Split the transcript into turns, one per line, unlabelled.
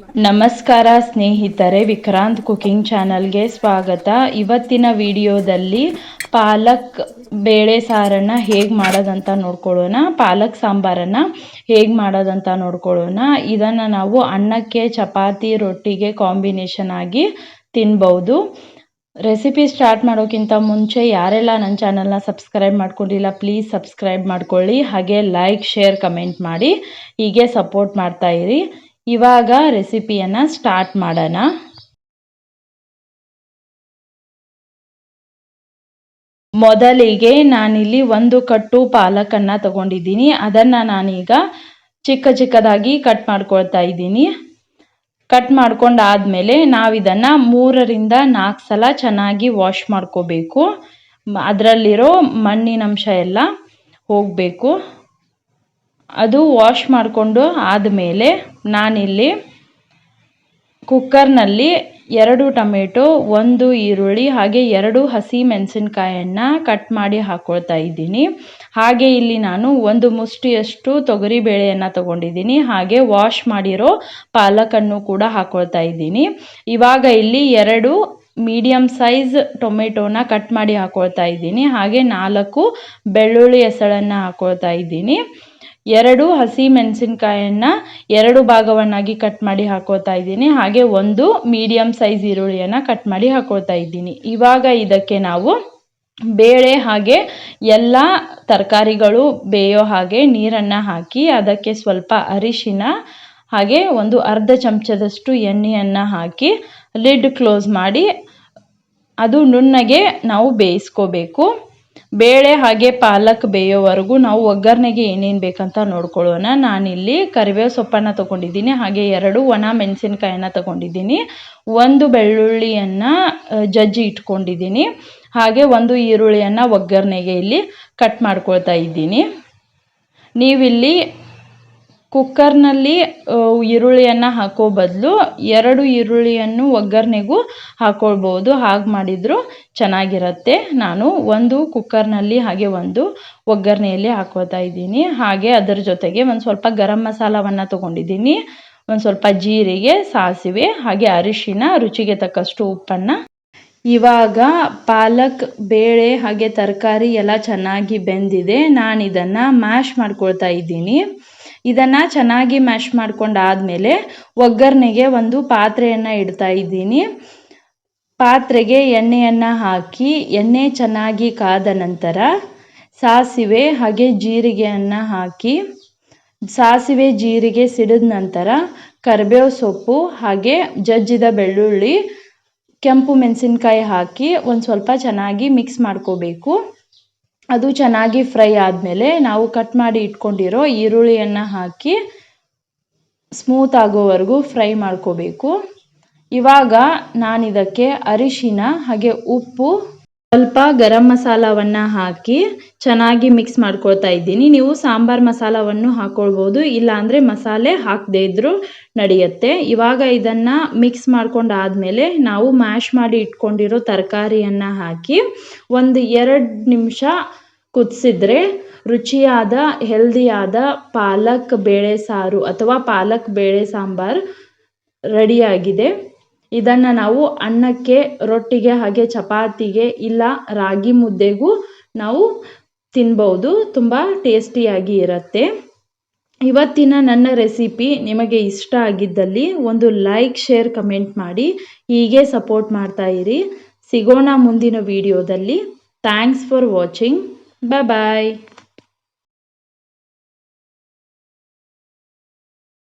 ನಮಸ್ಕಾರ ಸ್ನೇಹಿತರೆ, ವಿಕ್ರಾಂತ್ ಕುಕಿಂಗ್ ಚಾನಲ್ಗೆ ಸ್ವಾಗತ. ಇವತ್ತಿನ ವಿಡಿಯೋದಲ್ಲಿ ಪಾಲಕ್ ಬೇಳೆ ಸಾರನ್ನು ಹೇಗೆ ಮಾಡೋದಂತ ನೋಡ್ಕೊಳ್ಳೋಣ. ಪಾಲಕ್ ಸಾಂಬಾರನ್ನು ಹೇಗೆ ಮಾಡೋದಂತ ನೋಡ್ಕೊಳ್ಳೋಣ. ಇದನ್ನು ನಾವು ಅನ್ನಕ್ಕೆ, ಚಪಾತಿ, ರೊಟ್ಟಿಗೆ ಕಾಂಬಿನೇಷನ್ ಆಗಿ ತಿನ್ಬೌದು. ರೆಸಿಪಿ ಸ್ಟಾರ್ಟ್ ಮಾಡೋಕ್ಕಿಂತ ಮುಂಚೆ ಯಾರೆಲ್ಲ ನನ್ನ ಚಾನಲ್ನ ಸಬ್ಸ್ಕ್ರೈಬ್ ಮಾಡ್ಕೊಂಡಿಲ್ಲ, ಪ್ಲೀಸ್ ಸಬ್ಸ್ಕ್ರೈಬ್ ಮಾಡ್ಕೊಳ್ಳಿ. ಹಾಗೆ ಲೈಕ್, ಶೇರ್, ಕಮೆಂಟ್ ಮಾಡಿ. ಹೀಗೆ ಸಪೋರ್ಟ್ ಮಾಡ್ತಾಯಿರಿ ಇವಾಗ ರೆಸಿಪಿಯನ್ನು ಸ್ಟಾರ್ಟ್ ಮಾಡೋಣ. ಮೊದಲಿಗೆ ನಾನಿಲ್ಲಿ ಒಂದು ಕಟ್ಟು ಪಾಲಕನ್ನು ತಗೊಂಡಿದ್ದೀನಿ. ಅದನ್ನು ನಾನೀಗ ಚಿಕ್ಕ ಚಿಕ್ಕದಾಗಿ ಕಟ್ ಮಾಡ್ಕೊಳ್ತಾ ಇದ್ದೀನಿ. ಕಟ್ ಮಾಡ್ಕೊಂಡಾದ್ಮೇಲೆ ನಾವು ಇದನ್ನು ಮೂರರಿಂದ ನಾಲ್ಕು ಸಲ ಚೆನ್ನಾಗಿ ವಾಶ್ ಮಾಡ್ಕೋಬೇಕು. ಅದರಲ್ಲಿರೋ ಮಣ್ಣಿನಂಶ ಎಲ್ಲ ಹೋಗಬೇಕು. ಅದು ವಾಶ್ ಮಾಡಿಕೊಂಡು ಆದಮೇಲೆ ನಾನಿಲ್ಲಿ ಕುಕ್ಕರ್ನಲ್ಲಿ ಎರಡು ಟೊಮೆಟೊ, ಒಂದು ಈರುಳ್ಳಿ, ಹಾಗೆ ಎರಡು ಹಸಿ ಮೆಣಸಿನ್ಕಾಯನ್ನು ಕಟ್ ಮಾಡಿ ಹಾಕ್ಕೊಳ್ತಾ ಇದ್ದೀನಿ. ಹಾಗೆ ಇಲ್ಲಿ ನಾನು ಒಂದು ಮುಷ್ಟಿಯಷ್ಟು ತೊಗರಿ ಬೇಳೆಯನ್ನು ತಗೊಂಡಿದ್ದೀನಿ. ಹಾಗೆ ವಾಶ್ ಮಾಡಿರೋ ಪಾಲಕನ್ನು ಕೂಡ ಹಾಕ್ಕೊಳ್ತಾ ಇದ್ದೀನಿ. ಇವಾಗ ಇಲ್ಲಿ ಎರಡು ಮೀಡಿಯಮ್ ಸೈಜ್ ಟೊಮೆಟೊನ ಕಟ್ ಮಾಡಿ ಹಾಕ್ಕೊಳ್ತಾ ಇದ್ದೀನಿ. ಹಾಗೆ ನಾಲ್ಕು ಬೆಳ್ಳುಳ್ಳಿ ಹೆಸಳನ್ನು ಹಾಕ್ಕೊಳ್ತಾ ಇದ್ದೀನಿ. ಎರಡು ಹಸಿ ಮೆಣಸಿನ್ಕಾಯನ್ನು ಎರಡು ಭಾಗವನ್ನಾಗಿ ಕಟ್ ಮಾಡಿ ಹಾಕೋತಾ ಇದ್ದೀನಿ. ಹಾಗೆ ಒಂದು ಮೀಡಿಯಮ್ ಸೈಜ್ ಈರುಳ್ಳಿಯನ್ನು ಕಟ್ ಮಾಡಿ ಹಾಕೋತಾ ಇದ್ದೀನಿ. ಇವಾಗ ಇದಕ್ಕೆ ನಾವು ಬೇಳೆ ಹಾಗೆ ಎಲ್ಲ ತರಕಾರಿಗಳು ಬೇಯೋ ಹಾಗೆ ನೀರನ್ನು ಹಾಕಿ ಅದಕ್ಕೆ ಸ್ವಲ್ಪ ಅರಿಶಿನ ಹಾಗೆ ಒಂದು ಅರ್ಧ ಚಮಚದಷ್ಟು ಎಣ್ಣೆಯನ್ನು ಹಾಕಿ ಲಿಡ್ ಕ್ಲೋಸ್ ಮಾಡಿ ಅದು ನುಣ್ಣಗೆ ನಾವು ಬೇಯಿಸ್ಕೋಬೇಕು. ಬೇಳೆ ಹಾಗೆ ಪಾಲಕ್ ಬೇಯೋವರೆಗೂ ನಾವು ಒಗ್ಗರಣೆಗೆ ಏನೇನು ಬೇಕಂತ ನೋಡ್ಕೊಳ್ಳೋಣ. ನಾನಿಲ್ಲಿ ಕರಿಬೇವು ಸೊಪ್ಪನ್ನು ತೊಗೊಂಡಿದ್ದೀನಿ, ಹಾಗೆ ಎರಡು ಒಣ ಮೆಣಸಿನ್ಕಾಯನ್ನು ತೊಗೊಂಡಿದ್ದೀನಿ. ಒಂದು ಬೆಳ್ಳುಳ್ಳಿಯನ್ನು ಜಜ್ಜಿ ಇಟ್ಕೊಂಡಿದ್ದೀನಿ. ಹಾಗೆ ಒಂದು ಈರುಳ್ಳಿಯನ್ನು ಒಗ್ಗರಣೆಗೆ ಇಲ್ಲಿ ಕಟ್ ಮಾಡ್ಕೊಳ್ತಾ ಇದ್ದೀನಿ. ನೀವಿಲ್ಲಿ ಕುಕ್ಕರ್ನಲ್ಲಿ ಈರುಳ್ಳಿಯನ್ನು ಹಾಕೋ ಬದಲು ಎರಡು ಈರುಳ್ಳಿಯನ್ನು ಒಗ್ಗರಣೆಗೂ ಹಾಕ್ಕೊಳ್ಬೋದು ಹಾಗೆ ಮಾಡಿದರೂ ಚೆನ್ನಾಗಿರುತ್ತೆ. ನಾನು ಒಂದು ಕುಕ್ಕರ್ನಲ್ಲಿ ಹಾಗೆ ಒಂದು ಒಗ್ಗರಣೆಯಲ್ಲಿ ಹಾಕೋತಾ ಇದ್ದೀನಿ. ಹಾಗೆ ಅದರ ಜೊತೆಗೆ ಒಂದು ಸ್ವಲ್ಪ ಗರಂ ಮಸಾಲವನ್ನು ತೊಗೊಂಡಿದ್ದೀನಿ. ಒಂದು ಸ್ವಲ್ಪ ಜೀರಿಗೆ, ಸಾಸಿವೆ, ಹಾಗೆ ಅರಿಶಿನ, ರುಚಿಗೆ ತಕ್ಕಷ್ಟು ಉಪ್ಪನ್ನು. ಇವಾಗ ಪಾಲಕ್, ಬೇಳೆ, ಹಾಗೆ ತರಕಾರಿ ಎಲ್ಲ ಚೆನ್ನಾಗಿ ಬೆಂದಿದೆ. ನಾನು ಇದನ್ನು ಮ್ಯಾಶ್ ಮಾಡ್ಕೊಳ್ತಾ ಇದ್ದೀನಿ. ಇದನ್ನು ಚೆನ್ನಾಗಿ ಮ್ಯಾಶ್ ಮಾಡ್ಕೊಂಡಾದಮೇಲೆ ಒಗ್ಗರಣೆಗೆ ಒಂದು ಪಾತ್ರೆಯನ್ನು ಇಡ್ತಾ ಇದ್ದೀನಿ. ಪಾತ್ರೆಗೆ ಎಣ್ಣೆಯನ್ನು ಹಾಕಿ, ಎಣ್ಣೆ ಚೆನ್ನಾಗಿ ಕಾದ ನಂತರ ಸಾಸಿವೆ ಹಾಗೆ ಜೀರಿಗೆಯನ್ನು ಹಾಕಿ, ಸಾಸಿವೆ ಜೀರಿಗೆ ಸಿಡಿದ ನಂತರ ಕರಿಬೇವು ಸೊಪ್ಪು ಹಾಗೆ ಜಜ್ಜಿದ ಬೆಳ್ಳುಳ್ಳಿ, ಕೆಂಪು ಮೆಣಸಿನ್ಕಾಯಿ ಹಾಕಿ ಒಂದು ಸ್ವಲ್ಪ ಚೆನ್ನಾಗಿ ಮಿಕ್ಸ್ ಮಾಡ್ಕೋಬೇಕು. ಅದು ಚೆನ್ನಾಗಿ ಫ್ರೈ ಆದಮೇಲೆ ನಾವು ಕಟ್ ಮಾಡಿ ಇಟ್ಕೊಂಡಿರೋ ಈರುಳ್ಳಿಯನ್ನು ಹಾಕಿ ಸ್ಮೂತ್ ಆಗೋವರೆಗೂ ಫ್ರೈ ಮಾಡ್ಕೋಬೇಕು. ಇವಾಗ ನಾನಿದಕ್ಕೆ ಅರಿಶಿನ, ಹಾಗೆ ಉಪ್ಪು ಸ್ವಲ್ಪ ಗರಂ ಮಸಾಲವನ್ನು ಹಾಕಿ ಚೆನ್ನಾಗಿ ಮಿಕ್ಸ್ ಮಾಡ್ಕೊಳ್ತಾ ಇದ್ದೀನಿ. ನೀವು ಸಾಂಬಾರ್ ಮಸಾಲವನ್ನು ಹಾಕ್ಕೊಳ್ಬೋದು ಇಲ್ಲಾಂದರೆ ಮಸಾಲೆ ಹಾಕದೇ ಇದ್ದರೂ ನಡೆಯುತ್ತೆ. ಇವಾಗ ಇದನ್ನು ಮಿಕ್ಸ್ ಮಾಡ್ಕೊಂಡಾದಮೇಲೆ ನಾವು ಮ್ಯಾಶ್ ಮಾಡಿ ಇಟ್ಕೊಂಡಿರೋ ತರಕಾರಿಯನ್ನು ಹಾಕಿ ಒಂದು ಎರಡು ನಿಮಿಷ ಕುದಿಸಿದ್ರೆ ರುಚಿಯಾದ ಹೆಲ್ದಿಯಾದ ಪಾಲಕ್ ಬೇಳೆ ಸಾರು ಅಥವಾ ಪಾಲಕ್ ಬೇಳೆ ಸಾಂಬಾರು ರೆಡಿಯಾಗಿದೆ ಇದನ್ನು ನಾವು ಅನ್ನಕ್ಕೆ, ರೊಟ್ಟಿಗೆ ಹಾಗೆ ಚಪಾತಿಗೆ ಇಲ್ಲ ರಾಗಿ ಮುದ್ದೆಗೂ ನಾವು ತಿನ್ಬೋದು. ತುಂಬ ಟೇಸ್ಟಿಯಾಗಿ ಇರುತ್ತೆ. ಇವತ್ತಿನ ನನ್ನ ರೆಸಿಪಿ ನಿಮಗೆ ಇಷ್ಟ ಆಗಿದ್ದಲ್ಲಿ ಒಂದು ಲೈಕ್, ಶೇರ್, ಕಮೆಂಟ್ ಮಾಡಿ. ಹೀಗೆ ಸಪೋರ್ಟ್ ಮಾಡ್ತಾ ಇರಿ. ಸಿಗೋಣ ಮುಂದಿನ ವಿಡಿಯೋದಲ್ಲಿ. Thanks for watching. Bye bye